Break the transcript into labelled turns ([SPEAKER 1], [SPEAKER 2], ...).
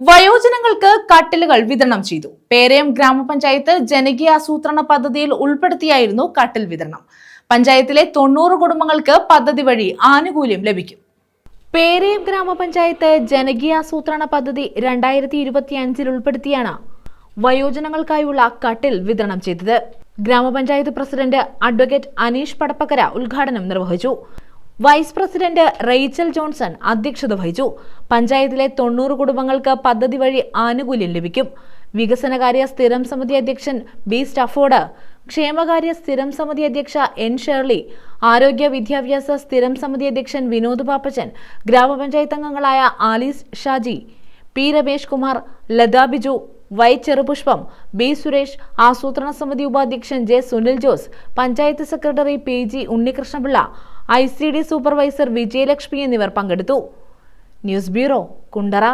[SPEAKER 1] വയോജനങ്ങൾക്ക് കട്ടിലുകൾ വിതരണം ചെയ്തു. പേരയം ഗ്രാമപഞ്ചായത്ത് ജനകീയ ആസൂത്രണ പദ്ധതിയിൽ ഉൾപ്പെടുത്തിയായിരുന്നു കട്ടിൽ വിതരണം. പഞ്ചായത്തിലെ തൊണ്ണൂറ് കുടുംബങ്ങൾക്ക് പദ്ധതി വഴി ആനുകൂല്യം ലഭിക്കും. പേരയം ഗ്രാമപഞ്ചായത്ത് ജനകീയ ആസൂത്രണ പദ്ധതി രണ്ടായിരത്തി ഇരുപത്തിയഞ്ചിൽ ഉൾപ്പെടുത്തിയാണ് വയോജനങ്ങൾക്കായുള്ള കട്ടിൽ വിതരണം ചെയ്തത്. ഗ്രാമപഞ്ചായത്ത് പ്രസിഡന്റ് അഡ്വക്കേറ്റ് അനീഷ് പടപ്പക്കര ഉദ്ഘാടനം നിർവഹിച്ചു. വൈസ് പ്രസിഡന്റ് റെയ്ച്ചൽ ജോൺസൺ അധ്യക്ഷത വഹിച്ചു. പഞ്ചായത്തിലെ തൊണ്ണൂറ് കുടുംബങ്ങൾക്ക് പദ്ധതി വഴി ആനുകൂല്യം ലഭിക്കും. വികസനകാര്യ സ്ഥിരം സമിതി അധ്യക്ഷൻ ബി സ്റ്റഫോർഡ് ക്ഷേമകാര്യ സ്ഥിരം സമിതി അധ്യക്ഷ എൻ ഷേർലി ആരോഗ്യ വിദ്യാഭ്യാസ സ്ഥിരം സമിതി അധ്യക്ഷൻ വിനോദ് പാപ്പച്ചൻ ഗ്രാമപഞ്ചായത്ത് അംഗങ്ങളായ Alice Shaji P Ramesh Kumar Latha Biju Y Cherupushpam. B Suresh ആസൂത്രണ സമിതി ഉപാധ്യക്ഷൻ J Sunil Jose panchayat secretary P G Unnikrishnapillai I C D supervisor Vijayalakshmi എന്നിവർ പങ്കെടുത്തു. News bureau Kundara.